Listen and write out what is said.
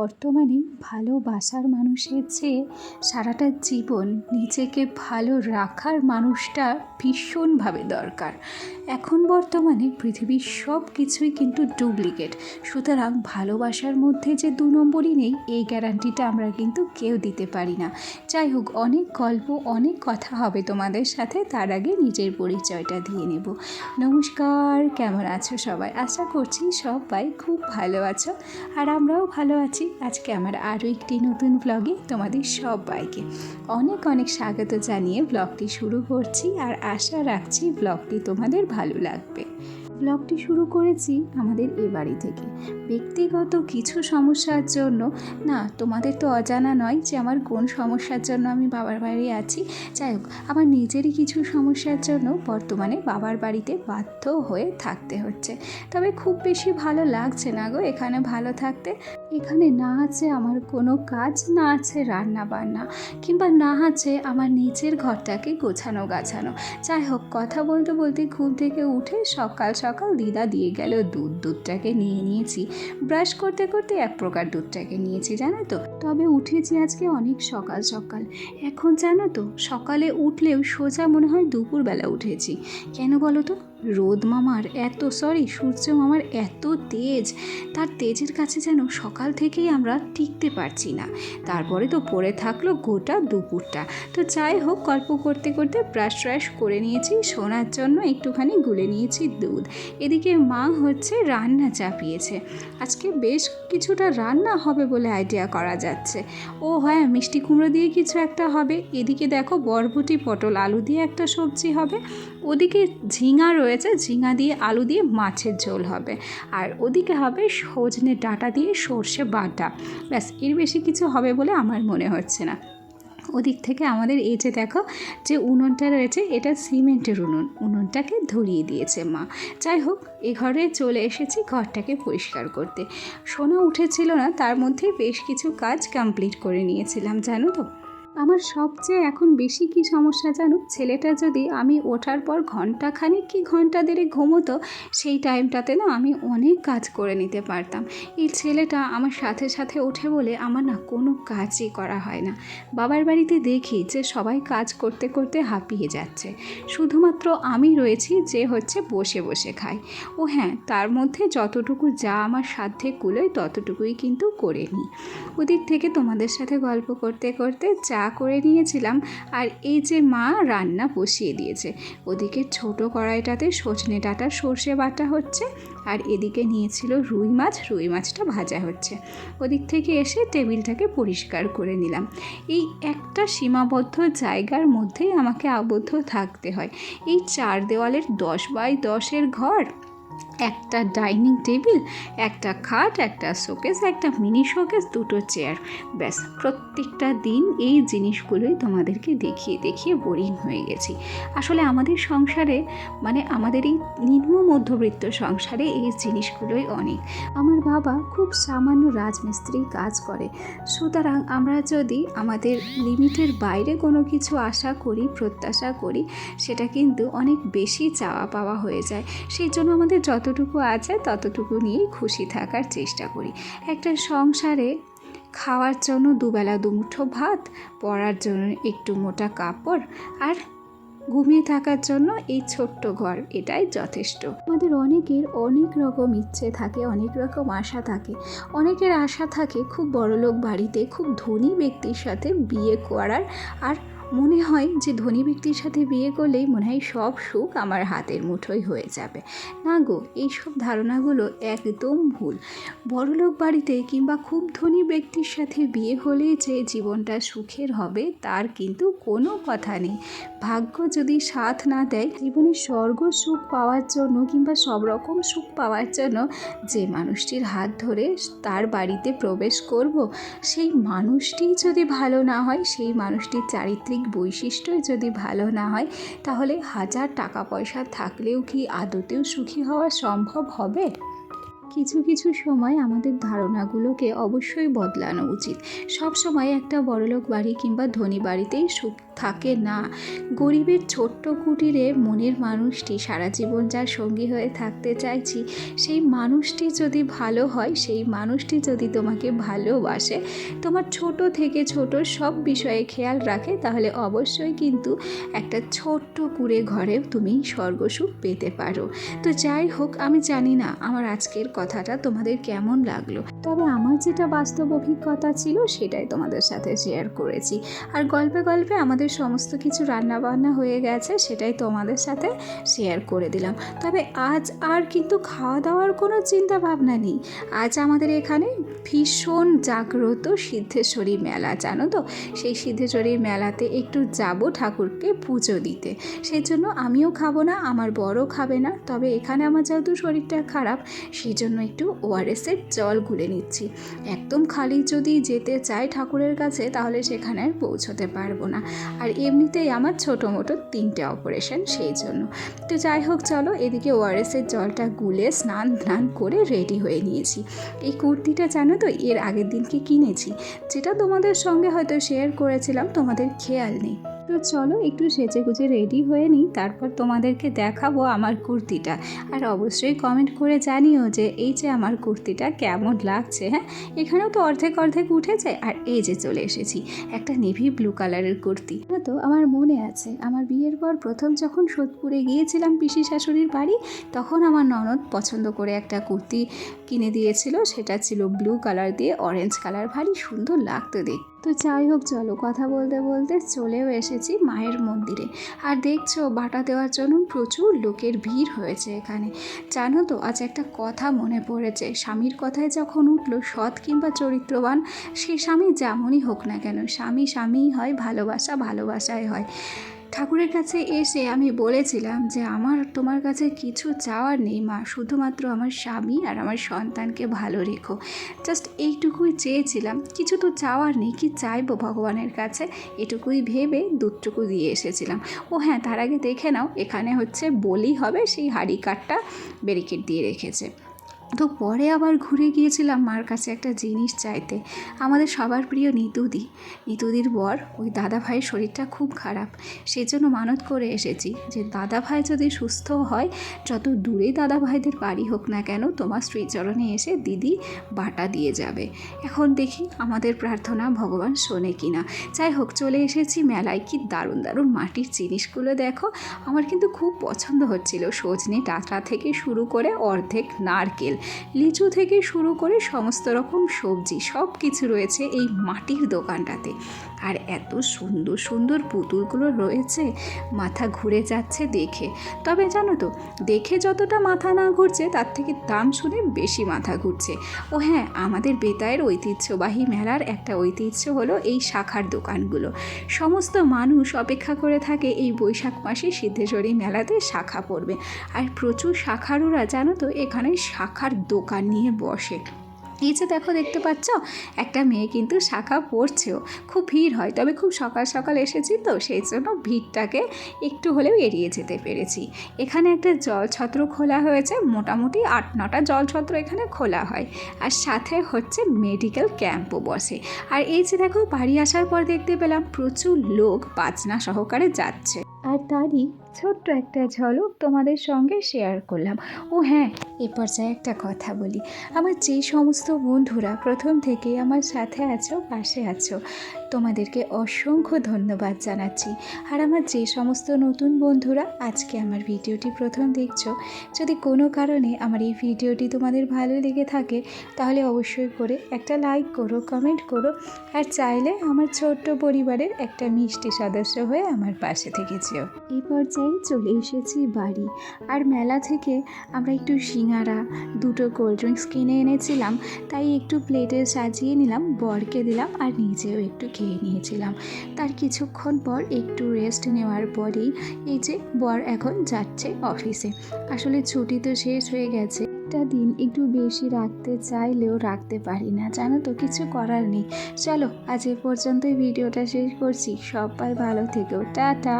বর্তমানে ভালোবাসার মানুষের চেয়ে সারাটা জীবন নিজেকে ভালো রাখার মানুষটা ভীষণভাবে দরকার। এখন বর্তমানে পৃথিবীর সব কিছুই কিন্তু ডুপ্লিকেট। সুতরাং ভালোবাসার মধ্যে যে দু নম্বরই নেই, এই গ্যারান্টিটা আমরা কিন্তু কেউ দিতে পারি না। যাই হোক, অনেক গল্প, অনেক কথা হবে তোমাদের সাথে, তার আগে নিজের পরিচয়টা দিয়ে নেব। নমস্কার, কেমন আছো সবাই? আশা করছি সবাই খুব ভালো আছো, আর আমরাও ভালো আছি। আজকে আমার আরও একটি নতুন ব্লগে তোমাদের সবাইকে অনেক অনেক স্বাগত জানিয়ে ব্লগটি শুরু করছি আর আশা রাখছি ব্লগটি তোমাদের ভালো লাগবে। ব্লগটি শুরু করেছি আমাদের এ বাড়ি থেকে। ব্যক্তিগত কিছু সমস্যার জন্য, না, তোমাদের তো অজানা নয় যে আমার কোন সমস্যার জন্য আমি বাবার বাড়ি আছি। যাই হোক, আমার নিজেরই কিছু সমস্যার জন্য বর্তমানে বাবার বাড়িতে বাধ্য হয়ে থাকতে হচ্ছে। তবে খুব বেশি ভালো লাগছে না গো এখানে ভালো থাকতে। এখানে না আছে আমার কোনো কাজ, না আছে রান্না বান্না কিংবা না আছে আমার নিজের ঘরটাকে গোছানো গাছানো যাই হোক, কথা বলতে বলতে ঘুম থেকে উঠে সকাল সকাল দিদা দিয়ে গেল দুধ। দুধটাকে নিয়ে নিয়েছি। ব্রাশ করতে করতে এক প্রকার দুধটাকে নিয়েছি, জানো তো? তবে উঠেছি আজকে অনেক সকাল সকাল। এখন জানো তো, সকালে উঠলেও সোজা মনে হয় দুপুরবেলা উঠেছি। কেন বলো তো? রোদ মামার এত সরি সূর্য মামার এত তেজ, তার তেজের কাছে যেন সকাল থেকেই আমরা টিকতে পারছি না। তারপরে তো পড়ে থাকল গোটা দুপুরটা। তো যাই হোক, গল্প করতে করতে ব্রাশ ট্রাশ করে নিয়েছি শোনার জন্য একটুখানি গুলে নিয়েছি দুধ। এদিকে মা হচ্ছে রান্না চাপিয়েছে। আজকে বেশ কিছুটা রান্না হবে বলে আইডিয়া করা যাচ্ছে। ও হ্যাঁ মিষ্টি কুমড়ো দিয়ে কিছু একটা হবে। এদিকে দেখো বরবটি পটল, আলু দিয়ে একটা সবজি হবে। ওদিকে ঝিঙা রয়েছে ঝিঙা দিয়ে আলু দিয়ে মাছের ঝোল হবে। আর ওদিকে হবে সজনে ডাঁটা দিয়ে সর্ষে বাটা। ব্যাস, এর বেশি কিছু হবে বলে আমার মনে হচ্ছে না। ওদিক থেকে আমাদের এই যে দেখো যে উনুনটা রয়েছে, এটা সিমেন্টের উনুন। উনুনটাকে ধরিয়ে দিয়েছে মা। যাই হোক, এ ঘরে চলে এসেছি ঘরটাকে পরিষ্কার করতে। সোনা উঠেছিল না, তার মধ্যে বেশ কিছু কাজ কমপ্লিট করে নিয়েছিলাম, জানো তো? আমার সবচেয়ে এখন বেশি কি সমস্যা জানো? ছেলেটা যদি আমি ওঠার পর ঘণ্টা খানিক কি ঘণ্টা দেড়ে ঘুমোতো, সেই টাইমটাতে না আমি অনেক কাজ করে নিতে পারতাম। এই ছেলেটা আমার সাথে সাথে ওঠে বলে আমার না কোনো কাজই করা হয় না। বাবার বাড়িতে দেখি যে সবাই কাজ করতে করতে হাঁপিয়ে যাচ্ছে। শুধুমাত্র আমি রয়েছি যে হচ্ছে বসে বসে খাই ও হ্যাঁ তার মধ্যে যতটুকু যা আমার সাধ্যে কুলোয় ততটুকুই কিন্তু করে নিই। ওদিক থেকে তোমাদের সাথে গল্প করতে করতে চা করে নিয়েছিলাম আর এই যে মা রান্না বসিয়ে দিয়েছে। ওদিকে ছোট কড়াইটাতে সজনে ডাঁটা, সর্ষে বাটা হচ্ছে আর এদিকে নিয়েছিল রুই মাছ, রুই মাছটা ভাজা হচ্ছে। ওদিক থেকে এসে টেবিলটাকে পরিষ্কার করে নিলাম। এই একটা সীমাবদ্ধ জায়গার মধ্যেই আমাকে আবদ্ধ থাকতে হয়। এই চার দেওয়ালের দশ বাই দশের ঘর একটা ডাইনিং টেবিল, একটা খাট, একটা শোকেস, একটা মিনি শোকেস, দুটো চেয়ার। ব্যাস, প্রত্যেকটা দিন এই জিনিসগুলোই তোমাদেরকে দেখিয়ে দেখিয়ে বোরিং হয়ে গেছি। আসলে আমাদের সংসারে মানে আমাদের এই নিম্ন মধ্যবিত্ত সংসারে এই জিনিসগুলোই অনেক। আমার বাবা খুব সামান্য রাজমিস্ত্রি কাজ করে। সুতরাং আমরা যদি আমাদের লিমিটের বাইরে কোনো কিছু আশা করি, প্রত্যাশা করি, সেটা কিন্তু অনেক বেশি চাওয়া পাওয়া হয়ে যায়। সেই জন্য আমাদের যতটুকু আছে ততটুকু নিয়েই খুশি থাকার চেষ্টা করি। একটা সংসারে খাওয়ার জন্য দুবেলা দুমুঠো ভাত পরার জন্য একটু মোটা কাপড় আর ঘুমিয়ে থাকার জন্য এই ছোট্ট ঘর, এটাই যথেষ্ট। আমাদের অনেকের অনেক রকম ইচ্ছে থাকে, অনেক রকম আশা থাকে। অনেকের আশা থাকে খুব বড়লোক বাড়িতে খুব ধনী ব্যক্তির সাথে বিয়ে করার আর মনে হয় যে ধনী ব্যক্তির সাথে বিয়ে করলেই মনে হয় সব সুখ আমার হাতের মুঠোয় হয়ে যাবে। না গো, এইসব ধারণাগুলো একদম ভুল। বড়লোক বাড়িতে কিংবা খুব ধনী ব্যক্তির সাথে বিয়ে হলে যে জীবনটা সুখের হবে, তার কিন্তু কোনো কথা নেই। ভাগ্য যদি সাথ না দেয়, জীবনে স্বর্গ সুখ পাওয়ার জন্য কিংবা সব রকম সুখ পাওয়ার জন্য যে মানুষটির হাত ধরে তার বাড়িতে প্রবেশ করব, সেই মানুষটি যদি ভালো না হয়, সেই মানুষটির চারিত্রিক বৈশিষ্ট্যই যদি ভালো না হয়, তাহলে হাজার টাকা পয়সা থাকলেও কি আদতেও সুখী হওয়া সম্ভব হবে? কিছু কিছু সময় আমাদের ধারণাগুলোকে অবশ্যই বদলানো উচিত। সব সময় একটা বড়লোক বাড়ি কিংবা ধনী বাড়িতেই সুখ থাকে না। গরিবের ছোট্ট কুটিরে মনের মানুষটি সারা জীবন যার সঙ্গী হয়ে থাকতে চাইছি, সেই মানুষটি যদি ভালো হয়, সেই মানুষটি যদি তোমাকে ভালোবাসে, তোমার ছোট থেকে ছোট সব বিষয়ে খেয়াল রাখে, তাহলে অবশ্যই কিন্তু একটা ছোট্ট কুড়ে ঘরেও তুমি স্বর্গসুখ পেতে পারো। তো যাই হোক, আমি জানি না আমার আজকের কথাটা তোমাদের কেমন লাগল। তবে আমার যেটা বাস্তব অভিজ্ঞতা ছিল, সেটাই তোমাদের সাথে শেয়ার করেছি। আর গল্পে গল্পে আমাদের সমস্ত কিছু রান্না বান্না হয়ে গেছে, সেটাই তোমাদের সাথে শেয়ার করে দিলাম। তবে আজ আর কিন্তু খাওয়া দাওয়ার কোনো চিন্তা ভাবনা নেই। আজ আমাদের এখানে ভীষণ জাগ্রত সিদ্ধেশ্বরী মেলা, জানো তো? সেই সিদ্ধেশ্বরী মেলাতে একটু যাব ঠাকুরকে পুজো দিতে। সেই জন্য আমিও খাব না, আমার বড় খাবে না, তবে এখানে আমার যেহেতু শরীরটা খারাপ, সেই জন্য একটু ওআরএসের জল গুলে নিচ্ছি। একদম খালি যদি যেতে চাই ঠাকুরের কাছে, তাহলে সেখানে পৌঁছতে পারব না। আর এমনিতেই আমার ছোটো মোটো তিনটে অপারেশন সেই জন্য। তো যাই হোক, চলো এদিকে ওআরএসের জলটা গুলে স্নান ধান করে রেডি হয়ে নিয়েছি। এই কুর্তিটা জানো তো, এর আগের দিনকে কিনেছি। যেটা তোমাদের সঙ্গে হয়তো শেয়ার করেছিলাম, তোমাদের খেয়াল নেই। তো চলো একটু সেজে গুজে রেডি হয়ে নিই, তারপর তোমাদেরকে দেখাবো আমার কুর্তিটা। আর অবশ্যই কমেন্ট করে জানিও যে এই যে আমার কুর্তিটা কেমন লাগছে হ্যাঁ? এখানেও তো অর্ধেক অর্ধেক উঠেছে, আর এই যে চলে এসেছি, একটা নেভি ব্লু কালারের কুর্তি। তো, আমার মনে আছে, আমার বিয়ের পর প্রথম যখন সোদপুরে গিয়েছিলাম পিসি শাশুড়ির বাড়ি, তখন আমার ননদ পছন্দ করে একটা কুর্তি কিনে দিয়েছিল, সেটা ছিল ব্লু কালার দিয়ে অরেঞ্জ কালার ভারী সুন্দর লাগতো দেখ। তো যাই হোক, চলো কথা বলতে বলতে চলেও এসেছি মায়ের মন্দিরে। আর দেখছ, বাটা দেওয়ার জন্য প্রচুর লোকের ভিড় হয়েছে এখানে। জানো তো, আজ একটা কথা মনে পড়েছে। স্বামীর কথায় যখন উঠল সৎ কিংবা চরিত্রবান, সে স্বামী যেমনই হোক না কেন, স্বামী স্বামীই হয়, ভালোবাসা ভালোবাসাই হয়। ঠাকুরের কাছে এসে আমি বলেছিলাম যে আমার তোমার কাছে কিছু চাওয়ার নেই, মা। শুধুমাত্র আমার স্বামী আর আমার সন্তানকে ভালো রেখো। জাস্ট এইটুকুই চেয়েছিলাম। কিছু তো চাওয়ার নেই, কি চাইব ভগবানের কাছে? এটুকুই ভেবে দুধটুকু দিয়ে এসেছিলাম। ও হ্যাঁ তার আগে দেখে নাও, এখানে হচ্ছে বলি হবে, সেই হাড়ি কাঠটা ব্যারিকেড দিয়ে রেখেছে। তো পরে আবার ঘুরে গিয়েছিলাম মার কাছে একটা জিনিস চাইতে। আমাদের সবার প্রিয় নিতুদি। নিতুদির বর, ওই দাদা ভাইয়ের শরীরটা খুব খারাপ। সেই জন্য মানত করে এসেছি যে দাদা ভাই যদি সুস্থ হয়, যত দূরে দাদা ভাইদের বাড়ি হোক না কেন, তোমার শ্রীচরণে এসে দিদি বাটা দিয়ে যাবে। এখন দেখি আমাদের প্রার্থনা ভগবান শোনে কি না। যাই হোক, চলে এসেছি মেলায়। কি দারুণ দারুণ মাটির জিনিসগুলো দেখো। আমার কিন্তু খুব পছন্দ হচ্ছিল সজনে ডাঁটা থেকে শুরু করে অর্ধেক নারকেল। লিচু থেকে শুরু করে সমস্ত রকম সবজি সব কিছু রয়েছে এই মাটির দোকানটাতে। আর এত সুন্দর সুন্দর পুতুলগুলো রয়েছে, মাথা ঘুরে যাচ্ছে দেখে। তবে জানো তো, দেখে যতটা মাথা না ঘুরছে, তার থেকে দাম শুনে বেশি মাথা ঘুরছে। ও হ্যাঁ আমাদের বেতায়ের ঐতিহ্যবাহী মেলার একটা ঐতিহ্য হলো এই শাখার দোকানগুলো। সমস্ত মানুষ অপেক্ষা করে থাকে এই বৈশাখ মাসে সিদ্ধেশ্বরী মেলাতে শাখা পড়বে। আর প্রচুর শাখারুরা, জানো তো, এখানে শাখার দোকান নিয়ে বসে। এই যে দেখো, দেখতে পাচ্ছ? একটা মেয়ে কিন্তু শাখা পড়ছেও। খুব ভিড় হয়, তবে খুব সকাল সকাল এসেছি তো, সেই জন্য ভিড়টাকে একটু হলেও এড়িয়ে যেতে পেরেছি। এখানে একটা জলছত্র খোলা হয়েছে, মোটামুটি আট নটা জলছত্র এখানে খোলা হয়। আর সাথে হচ্ছে মেডিকেল ক্যাম্পও বসে। আর এই যে দেখো, বাড়ি আসার পর দেখতে পেলাম প্রচুর লোক বাজনা সহকারে যাচ্ছে। আর তারই ছোট্ট একটা ঝলক তোমাদের সঙ্গে শেয়ার করলাম। ও হ্যাঁ এ পর্যায়ে একটা কথা বলি। আমার যে সমস্ত বন্ধুরা প্রথম থেকে আমার সাথে আছো, পাশে আছো তোমাদেরকে অসংখ্য ধন্যবাদ জানাচ্ছি। আর আমার যে সমস্ত নতুন বন্ধুরা আজকে আমার ভিডিওটি প্রথম দেখছ, যদি কোনো কারণে আমার এই ভিডিওটি তোমাদের ভালো লেগে থাকে, তাহলে অবশ্যই করে একটা লাইক করো, কমেন্ট করো, আর চাইলে আমার ছোট্ট পরিবারের একটা মিষ্টি সদস্য হয়ে আমার পাশে থেকে যেও। এই পর্যায়ে চলে এসেছি বাড়ি, আর মেলা থেকে আমরা একটু সিঙ্গারা, দুটো কোল্ড ড্রিঙ্কস কিনে এনেছিলাম, তাই একটু প্লেটে সাজিয়ে নিলাম, বরকে দিলাম, আর নিজেও একটু খেয়ে নিয়েছিলাম। তার কিছুক্ষণ পর একটু রেস্ট নেওয়ার পরেই এই যে বর এখন যাচ্ছে অফিসে আসলে ছুটি তো শেষ হয়ে গেছে। একটা দিন একটু বেশি রাখতে চাইলেও রাখতে পারি না। জানো তো, কিছু করার নেই। চলো, আজ এ পর্যন্তই ভিডিওটা শেষ করছি। সবাই ভালো থেকো। টাটা!